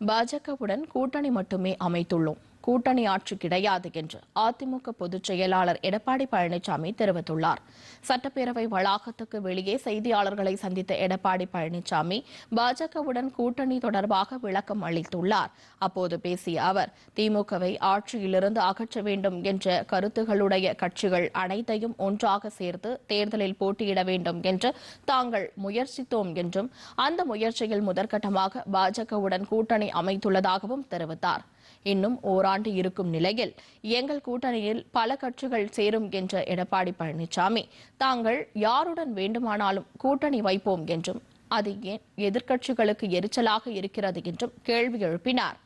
பாஜகவுடன் கூட்டணி மட்டுமே அமைத்துள்ளோம். கூட்டணி ஆட்சி கிடையாது என்று அதிமுக பொதுச் செயலாளர் எடப்பாடி பழனிசாமி தெரிவித்துள்ளார். சட்டப்பேரவை வளாகத்துக்கு வெளியே செய்தியாளர்களை சந்தித்த எடப்பாடி பழனிசாமி பாஜகவுடன் கூட்டணி தொடர்பாக விளக்கம் அளித்துள்ளார். அப்போது பேசிய அவர் திமுகவை ஆட்சியிலிருந்து அகற்ற வேண்டும் என்ற கருத்துகளுடைய கட்சிகள் அனைத்தையும் ஒன்றாக சேர்த்து தேர்தலில் போட்டியிட வேண்டும் என்று தாங்கள் முயற்சித்தோம் என்றும் அந்த முயற்சியில் முதற்கட்டமாக பாஜகவுடன் கூட்டணி அமைத்துள்ளதாகவும் தெரிவித்தார். இன்னும் ஓராண்டு இருக்கும் நிலையில் எங்கள் கூட்டணியில் பல கட்சிகள் சேரும் என்ற எடப்பாடி பழனிசாமி. தாங்கள் யாருடன் வேண்டுமானாலும் கூட்டணி வைப்போம் என்றும் அது ஏன் எதிர்க்கட்சிகளுக்கு எரிச்சலாக இருக்கிறது என்றும் கேள்வி எழுப்பினார்.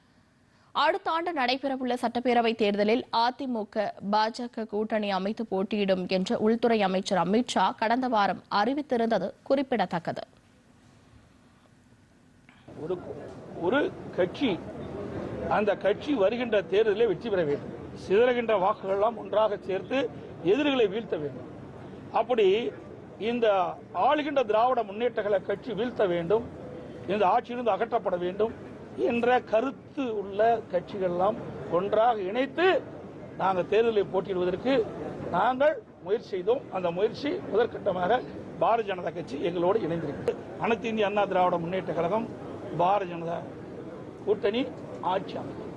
அடுத்த ஆண்டு நடைபெறவுள்ள சட்டப்பேரவைத் தேர்தலில் அதிமுக பாஜக கூட்டணி அமைத்து போட்டியிடும் என்று உள்துறை அமைச்சர் அமித்ஷா கடந்த வாரம் அறிவித்திருந்தது குறிப்பிடத்தக்கது. ஒரு கட்சி அந்த கட்சி வருகின்ற தேர்தலில் வெற்றி பெற வேண்டும். சிதறுகின்ற வாக்குகள் எல்லாம் ஒன்றாக சேர்த்து எதிரிகளை வீழ்த்த வேண்டும். அப்படி இந்த ஆளுகின்ற திராவிட முன்னேற்றங்களை கட்சி வீழ்த்த வேண்டும். இந்த ஆட்சியிலிருந்து அகற்றப்பட வேண்டும் என்ற கருத்து உள்ள கட்சிகள்லாம் ஒன்றாக இணைத்து நாங்கள் தேர்தலில் போட்டியிடுவதற்கு நாங்கள் முயற்சி செய்தோம். அந்த முயற்சி முதற்கட்டமாக பாரதிய ஜனதா கட்சி எங்களோடு இணைந்திருக்கு அனைத்து இந்திய அண்ணா திராவிட முன்னேற்ற கழகம் பாரதிய ஜனதா கூட்டணி ஆட்சி அமைக்கும்